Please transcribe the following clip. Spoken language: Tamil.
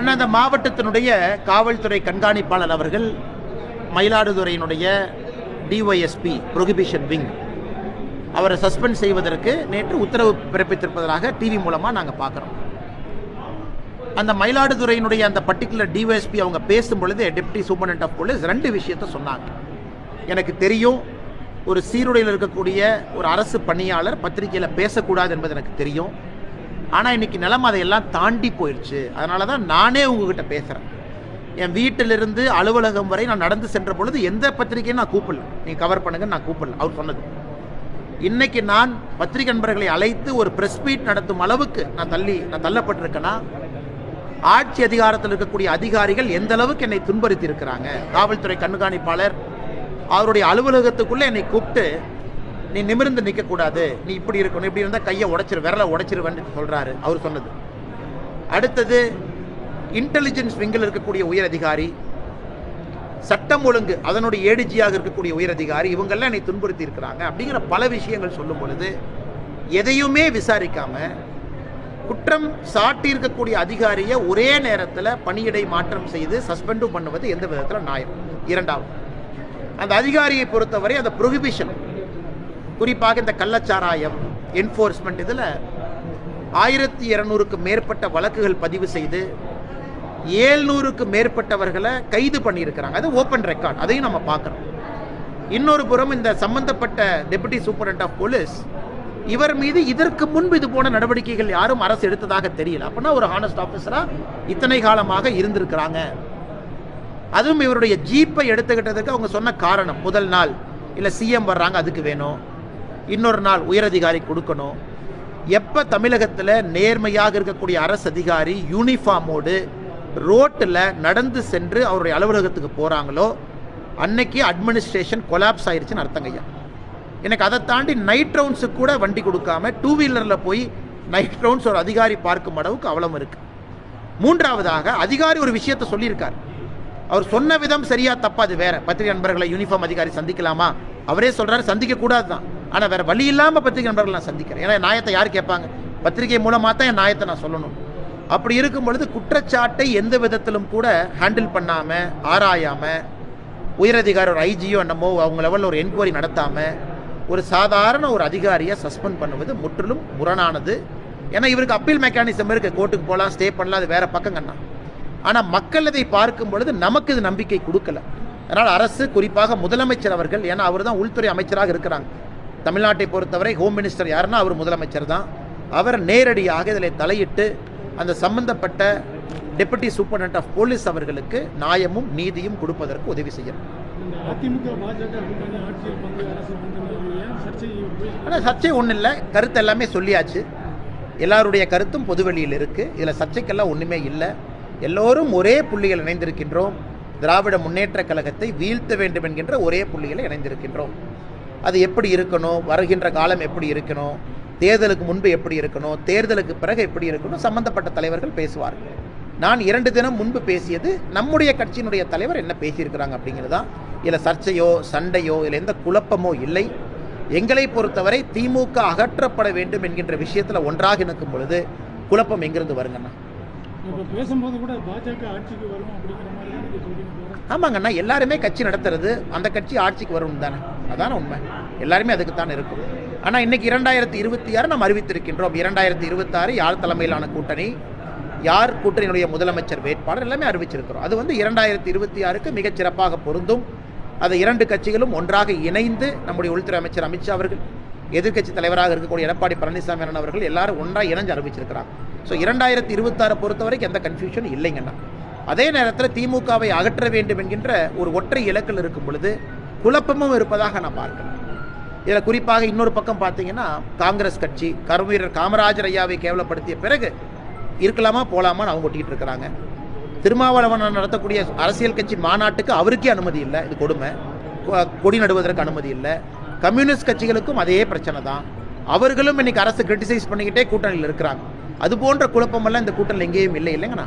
ஆனால் அந்த மாவட்டத்தினுடைய காவல்துறை கண்காணிப்பாளர் அவர்கள் மயிலாடுதுறையினுடைய டிஒய்எஸ்பி ப்ரொஹிபிஷன் விங் அவரை சஸ்பெண்ட் செய்வதற்கு நேற்று உத்தரவு பிறப்பித்திருப்பதாக டிவி மூலமாக நாங்கள் பார்க்குறோம் அந்த மயிலாடுதுறையினுடைய அந்த பர்டிகுலர் டிஒஎஸ்பி அவங்க பேசும் பொழுது டெப்டி சூப்பரண்ட் ஆஃப் போலீஸ் ரெண்டு விஷயத்த சொன்னாங்க. எனக்கு தெரியும் ஒரு சீருடையில் இருக்கக்கூடிய ஒரு அரசு பணியாளர் பத்திரிகையில் பேசக்கூடாது என்பது எனக்கு தெரியும். ஆனால் இன்னைக்கு நிலம் அதையெல்லாம் தாண்டி போயிடுச்சு அதனால தான் நானே உங்ககிட்ட பேசுகிறேன் என் வீட்டிலிருந்து அலுவலகம் வரை நான் நடந்து சென்ற பொழுது எந்த பத்திரிகையும் நான் கூப்பிடல. நீங்கள் கவர் பண்ணுங்கன்னு நான் கூப்பிடல. அவர் சொன்னது. இன்னைக்கு நான் பத்திரிகை நண்பர்களை அழைத்து ஒரு ப்ரெஸ் மீட் நடத்தும் அளவுக்கு நான் தள்ளி நான் தள்ளப்பட்டிருக்கேன்னா ஆட்சி அதிகாரத்தில் இருக்கக்கூடிய அதிகாரிகள் எந்த அளவுக்கு என்னை துன்புறுத்தி இருக்கிறாங்க காவல்துறை கண்காணிப்பாளர் அவருடைய அலுவலகத்துக்குள்ளே என்னை கூப்பிட்டு நீ நிமிர்ந்து நிற்கக்கூடாது நீ இப்படி இருக்கணும். இப்படி இருந்தால் கையை உடைச்சிரு விரலை உடைச்சிருவேன்னு சொல்கிறாரு அவர் சொன்னது. அடுத்தது இன்டெலிஜென்ஸ் விங்கில் இருக்கக்கூடிய உயர் அதிகாரி சட்டம் ஒழுங்கு அதனுடைய ஏடிஜியாக இருக்கக்கூடிய உயர் அதிகாரி இவங்கெல்லாம் என்னை துன்புறுத்தி இருக்கிறாங்க அப்படிங்கிற பல விஷயங்கள் சொல்லும் பொழுது எதையுமே விசாரிக்காம குற்றம் சாட்டி இருக்கக்கூடிய அதிகாரியை ஒரே நேரத்தில் பணியிடை மாற்றம் செய்து சஸ்பெண்டும் பண்ணுவது எந்த விதத்தில் நியாயம்? இரண்டாவது அந்த அதிகாரியை பொறுத்தவரை அந்த ப்ரொஹிபிஷன் குறிப்பாக இந்த கள்ளச்சாராயம் என்ஃபோர்ஸ்மெண்ட் இதில் ஆயிரத்தி இரநூறுக்கு மேற்பட்ட வழக்குகள் பதிவு செய்து ஏழ்நூறுக்கு மேற்பட்டவர்களை கைது பண்ணியிருக்கிறாங்க. அது ஓப்பன் ரெக்கார்ட் அதையும் நம்ம பார்க்குறோம். இன்னொரு புறம் இந்த சம்பந்தப்பட்ட டெபுட்டி சூப்பரண்ட் ஆஃப் போலீஸ் இவர் மீது இதற்கு முன்பு இது போன நடவடிக்கைகள் யாரும் அரசு எடுத்ததாக தெரியல. அப்படின்னா ஒரு ஹானஸ்ட் ஆஃபீஸராக இத்தனை காலமாக இருந்திருக்கிறாங்க. அதுவும் இவருடைய ஜீப்பை எடுத்துக்கிட்டதுக்கு அவங்க சொன்ன காரணம் முதல் நாள். இல்லை சிஎம் வர்றாங்க அதுக்கு வேணும். இன்னொரு நாள் உயரதிகாரி கொடுக்கணும். எப்போ தமிழகத்தில் நேர்மையாக இருக்கக்கூடிய அரசு அதிகாரி யூனிஃபார்மோடு ரோட்டில் நடந்து சென்று அவருடைய அலுவலகத்துக்கு போகிறாங்களோ அன்னைக்கு அட்மினிஸ்ட்ரேஷன் கொலாப்ஸ் ஆயிடுச்சுன்னு அர்த்தங்கய்யா எனக்கு அதை தாண்டி நைட் ரவுண்ட்ஸுக்கு கூட வண்டி கொடுக்காம டூ வீலரில் போய் நைட் ரவுண்ட்ஸ் ஒரு அதிகாரி பார்க்கும் அளவுக்கு அவலம் இருக்குது மூன்றாவதாக அதிகாரி ஒரு விஷயத்தை சொல்லியிருக்கார். அவர் சொன்ன விதம் சரியா தப்பா அது வேற. பத்திரிகை நண்பர்களை யூனிஃபார்ம் அதிகாரி சந்திக்கலாமா? அவரே சொல்றாரு சந்திக்க கூடாது தான் ஆனால் வேறு வழி இல்லாமல் பத்திரிகை நண்பர்கள் நான் சந்திக்கிறேன். ஏன்னா நாயத்தை நியாயத்தை யார் கேட்பாங்க? பத்திரிகை மூலமாக தான் என் நியாயத்தை நான் சொல்லணும். அப்படி இருக்கும் பொழுது குற்றச்சாட்டை எந்த விதத்திலும் கூட ஹேண்டில் பண்ணாமல் ஆராயாமல் உயரதிகாரி ஒரு ஐஜியோ என்னமோ அவங்க லெவலில் ஒரு என்கொயரி நடத்தாமல் ஒரு சாதாரண ஒரு அதிகாரியை சஸ்பெண்ட் பண்ணுவது முற்றிலும் முரணானது. ஏன்னா இவருக்கு அப்பீல் மெக்கானிசம் இருக்குது கோர்ட்டுக்கு போகலாம் ஸ்டே பண்ணலாம் அது வேற பக்கங்கண்ணா. ஆனால் மக்கள் இதை பார்க்கும் பொழுது நமக்கு இது நம்பிக்கை கொடுக்கல. அதனால் அரசு குறிப்பாக முதலமைச்சர் அவர்கள் ஏன்னா அவர் தான் உள்துறை அமைச்சராக இருக்கிறாங்க. தமிழ்நாட்டை பொறுத்தவரை ஹோம் மினிஸ்டர் யாருன்னா அவர் முதலமைச்சர் தான். அவர் நேரடியாக இதில் தலையிட்டு அந்த சம்பந்தப்பட்ட டெபுட்டி சூப்பரண்ட் ஆஃப் போலீஸ் அவர்களுக்கு நியாயமும் நீதியும் கொடுப்பதற்கு உதவி போய் ஆனால் சர்ச்சை ஒன்றும் இல்லை. கருத்து எல்லாமே சொல்லியாச்சு. எல்லாருடைய கருத்தும் பொதுவெளியில் இருக்குது இதில் சர்ச்சைக்கெல்லாம் ஒன்றுமே இல்லை. எல்லோரும் ஒரே புள்ளிகள் இணைந்திருக்கின்றோம். திராவிட முன்னேற்றக் கழகத்தை வீழ்த்த வேண்டும் என்கின்ற ஒரே புள்ளிகளை இணைந்திருக்கின்றோம். அது எப்படி இருக்கணும் வருகின்ற காலம் எப்படி இருக்கணும் தேர்தலுக்கு முன்பு எப்படி இருக்கணும் தேர்தலுக்கு பிறகு எப்படி இருக்கணும் சம்பந்தப்பட்ட தலைவர்கள் பேசுவார்கள். நான் இரண்டு தினம் முன்பு பேசியது நம்முடைய கட்சியினுடைய தலைவர் என்ன பேசியிருக்கிறாங்க அப்படிங்கிறது தான். இதில் சர்ச்சையோ சண்டையோ இல்லை எந்த குழப்பமோ இல்லை. எங்களை பொறுத்தவரை திமுக அகற்றப்பட வேண்டும் என்கின்ற விஷயத்தில் ஒன்றாக நிற்கும் பொழுது குழப்பம் எங்கிருந்து வருங்கண்ணா? ஆமாங்கண்ணா எல்லாருமே கட்சி நடத்துறது அந்த கட்சி ஆட்சிக்கு வரும் தானே. அதான உண்மை. எல்லாருமே அதுக்கு தான் இருக்கும். ஆனால் இன்னைக்கு இரண்டாயிரத்தி இருபத்தி ஆறு நாம் அறிவித்திருக்கின்றோம். இரண்டாயிரத்தி இருபத்தாறு யார் தலைமையிலான கூட்டணி? யார் கூட்டணியினுடைய முதலமைச்சர் வேட்பாளர்? எல்லாமே அறிவிச்சிருக்கிறோம். அது வந்து இரண்டாயிரத்தி இருபத்தி ஆறுக்கு மிகச் சிறப்பாக பொருந்தும். அதை இரண்டு கட்சிகளும் ஒன்றாக இணைந்து நம்முடைய உள்துறை அமைச்சர் அமித்ஷா அவர்கள் எதிர்க்கட்சி தலைவராக இருக்கக்கூடிய எடப்பாடி பழனிசாமி அண்ணன் அவர்கள் எல்லாரும் ஒன்றாக இணைஞ்சு அறிவிச்சிருக்கிறார் ஸோ இரண்டாயிரத்தி இருபத்தாறு பொறுத்த வரைக்கும் எந்த கன்ஃபியூஷன் இல்லைங்கண்ணா. அதே நேரத்தில் திமுகவை அகற்ற வேண்டும் என்கின்ற ஒரு ஒற்றை இலக்கில் இருக்கும் பொழுது குழப்பமும் இருப்பதாக நான் பார்க்கிறேன். இதில் குறிப்பாக இன்னொரு பக்கம் பார்த்தீங்கன்னா காங்கிரஸ் கட்சி கருவீரர் காமராஜர் ஐயாவை கேவலப்படுத்திய பிறகு இருக்கலாமா போகலாமான்னு அவங்க ஒட்டிக்கிட்டு இருக்கிறாங்க. திருமாவளவன் நடத்தக்கூடிய அரசியல் கட்சி மாநாட்டுக்கு அவருக்கே அனுமதி இல்லை இது கொடுமை. கொடி நடுவதற்கு அனுமதி இல்லை. கம்யூனிஸ்ட் கட்சிகளுக்கும் அதே பிரச்சனை தான். அவர்களும் இன்னைக்கு அரசு கிரிட்டிசைஸ் பண்ணிக்கிட்டே கூட்டணியில் இருக்கிறாங்க. அது போன்ற குழப்பமெல்லாம் இந்த கூட்டத்தில் எங்கேயும் இல்லை இல்லைங்கண்ணா